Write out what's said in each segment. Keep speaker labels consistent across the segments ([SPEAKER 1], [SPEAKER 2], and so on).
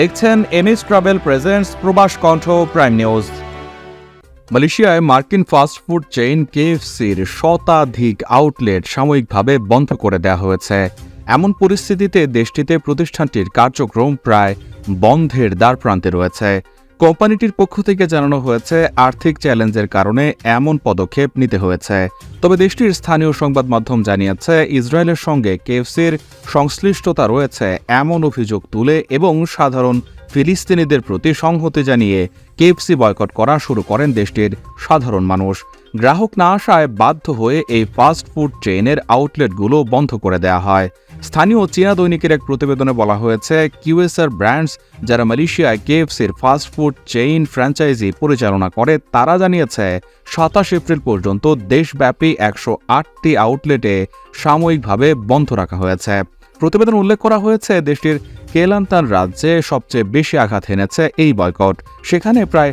[SPEAKER 1] দেখছেন MS travel presents প্রবাস কণ্ঠ প্রাইম নিউজ। মালয়েশিয়ায় মার্কিন ফাস্টফুড চেইন কেএফসির শতাধিক আউটলেট সাময়িকভাবে বন্ধ করে দেওয়া হয়েছে। এমন পরিস্থিতিতে দেশটিতে প্রতিষ্ঠানটির কার্যক্রম প্রায় বন্ধের দ্বারপ্রান্তে রয়েছে। কোম্পানিটির পক্ষ থেকে জানানো হয়েছে, আর্থিক চ্যালেঞ্জের কারণে এমন পদক্ষেপ নিতে হয়েছে। তবে দেশটির স্থানীয় সংবাদ মাধ্যম জানিয়েছে, ইসরায়েলের সঙ্গে কেএফসির সংশ্লিষ্টতা রয়েছে, এমন অভিযোগ তুলে এবং সাধারণ ফিলিস্তিনিদের প্রতি সংহতি জানিয়ে কেএফসি বয়কট করা শুরু করেন দেশটির সাধারণ মানুষ। গ্রাহক না আসায় বাধ্য হয়ে এই ফাস্ট ফুড চেইনের আউটলেটগুলো বন্ধ করে দেওয়া হয়। স্থানীয় চীনা দৈনিকের এক প্রতিবেদনে বলা হয়েছে কিউএসআর ব্র্যান্ডস যারা মালয়েশিয়ায় কেএফসির ফাস্ট ফুড চেইন ফ্র্যাঞ্চাইজি পরিচালনা করে, তারা জানিয়েছে, সাতাশ এপ্রিল পর্যন্ত দেশব্যাপী একশো আটটি আউটলেটে সাময়িকভাবে বন্ধ রাখা হয়েছে। প্রতিবেদন উল্লেখ করা হয়েছে, দেশটির কেলান্তান রাজ্যে সবচেয়ে বেশি আঘাত এনেছে এই বয়কট। সেখানে প্রায়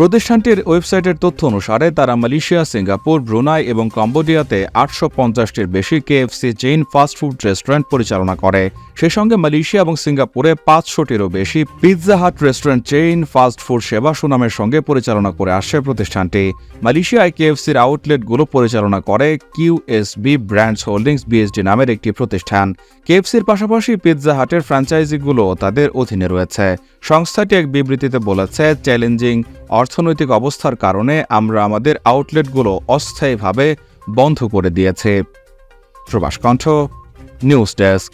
[SPEAKER 1] প্রতিষ্ঠানটির ওয়েবসাইটের তথ্য অনুসারে, তারা মালয়েশিয়া, সিঙ্গাপুর, ব্রুনাই এবং কম্বোডিয়াতে আটশো পঞ্চাশটির বেশি কেএফসি চেইন ফাস্টফুড রেস্টুরেন্ট পরিচালনা করে। সেই সঙ্গে মালয়েশিয়া এবং সিঙ্গাপুরে পাঁচশোটিরও বেশি Pizza Hut restaurant chain fast food সেবা সুনামের সঙ্গে পরিচালনা করে আসছে প্রতিষ্ঠানটি। মালয়েশিয়ায় কেএফসির আউটলেটগুলো পরিচালনা করে কিউএসবি ব্র্যান্ডস হোল্ডিংস বিএসডি নামের একটি প্রতিষ্ঠান। কেএফসির পাশাপাশি পিৎজা হাটের ফ্র্যাঞ্চাইজিগুলো তাদের অধীনে রয়েছে। সংস্থাটি এক বিবৃতিতে বলেছে, চ্যালেঞ্জিং অর্থনৈতিক অবস্থার কারণে আমরা আমাদের আউটলেটগুলো অস্থায়ীভাবে বন্ধ করে দিয়েছে। প্রবাস কণ্ঠ নিউজ ডেস্ক